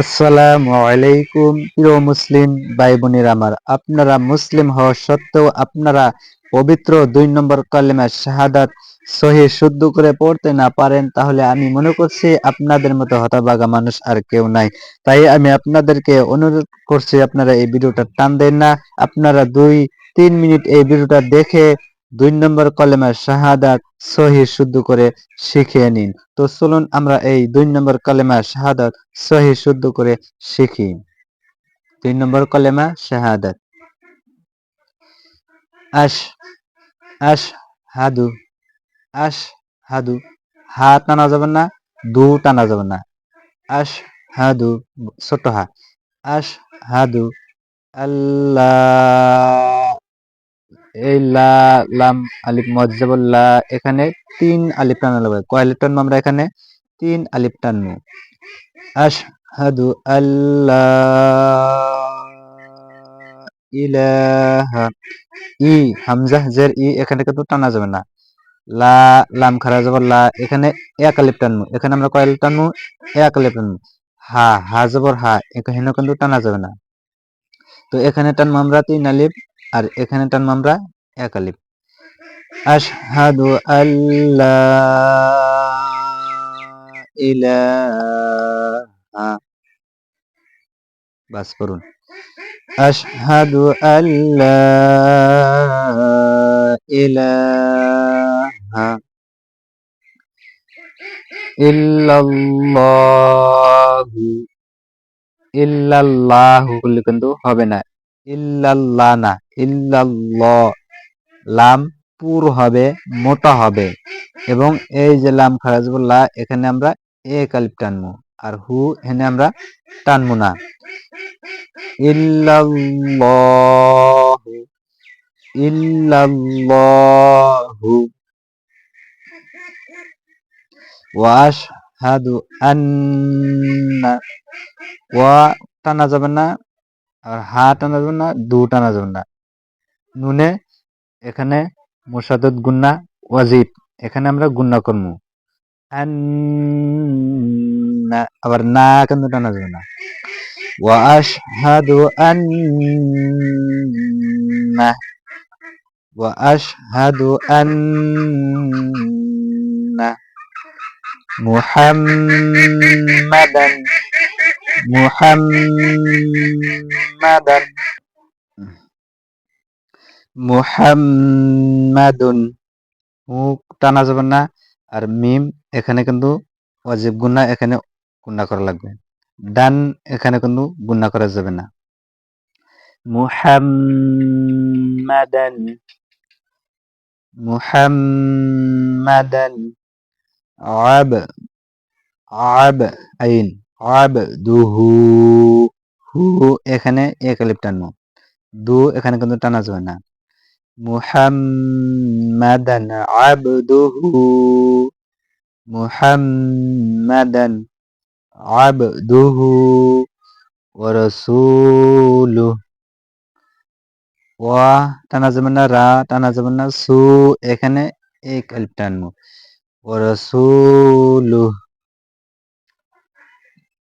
আসসালামু আলাইকুম, প্রিয় মুসলিম ভাই বোনের আমার। আপনারা মুসলিম হওয়া সত্ত্বেও আপনারা পবিত্র দুই নম্বর কালেমা শাহাদাত সহি শুদ্ধ করে পড়তে না পারেন, তাহলে আমি মনে করছি আপনাদের মতো হতভাগা মানুষ আর কেউ নাই। তাই আমি আপনাদেরকে অনুরোধ করছি, আপনারা এই ভিডিওটা টান দেন না। আপনারা দুই, তিন মিনিট এই ভিডিওটা দেখে দুই নম্বর কলেমা শাহাদাত সহি শুদ্ধ করে শিখিয়ে নিন। তো চলুন আমরা এই দুই নম্বর কলেমা শাহাদাত সহি শুদ্ধ করে শিখি। দুই নম্বর কলেমা শাহাদাত। আশ আশ হাদু আশ হাদু হা টানা যাবে না, দু টানা যাবে না। আশ হাদু, ছোট হা আশ হাদু, আল্লাহ। এই লা, লাম, আলিফ মজ্জাবুল্লাহ এখানে তিন আলিফ টানা লাগবে কয় আলিফ আমরা এখানে? তিন আলিফ টানবো। আশহাদু আল্লাহ ইলাহা ই, হামজা, জের, ই, এখানে কিন্তু টানা যাবে না। লা, লাম, খারা যাব লা, এখানে এক আলিফ টানবো। এখানে আমরা কয় আলিফ টানবো? এক আলিফ টানবো। হা হা জবর হা এখানে কিন্তু টানা যাবে না। তো এখানে টানবো আমরা তিন আলিফ আর এখানে টানবো আমরা এক আলিফ আশহাদু আল্লাহ ইলাহা। বাস করুন আশহাদু আল্লাহ ইলাহা ইল্লাল্লাহু। ইল্লাল্লাহু কিন্তু হবে না। ইল্লাল্লাহ না ইল্লাল্লাহ। লাম পুর হবে, মোটা হবে। এবং এই যে লাম খারাজবুল্লাহ, এখানে আমরা এ আলিফ টানবো। আর হু, এখানে আমরা টানবো না। ইল্লাল্লাহু ইল্লাল্লাহু। ওয়াশহাদু আন্না। ওয়া টানা যাবে না। আর হা টানা যাবে না, দু টানা যাবে না। নুনে, এখানে মুসাদত গুন্না, ওয়াজিব। এখানে আমরা গুন্না করব আবার না কিন্তু টানা যাবে না? মুহাম্মাদান মুহাম্মাদান। মুহাম্মাদুন। টানা যাবে না। আর মিম এখানে কিন্তু অজিব গুন্না এখানে গুন্না করা লাগবে। ডান এখানে কিন্তু গুন্না করা যাবে না। মুহাম্মাদান। মুহাম্মাদান। আব। আব আইন। আব দুহু হু, এখানে এক আলিফ টানবো দু, এখানে কিন্তু টানা যাবে না। মুহাম্মাদান আবদুহু মুহাম্মাদান আবদুহু ওয়া রাসূলুহু। ওয়া, টানা যাবে না রা, টানা যাবে না সু, এখানে এক আলিফ টানবো ওয়া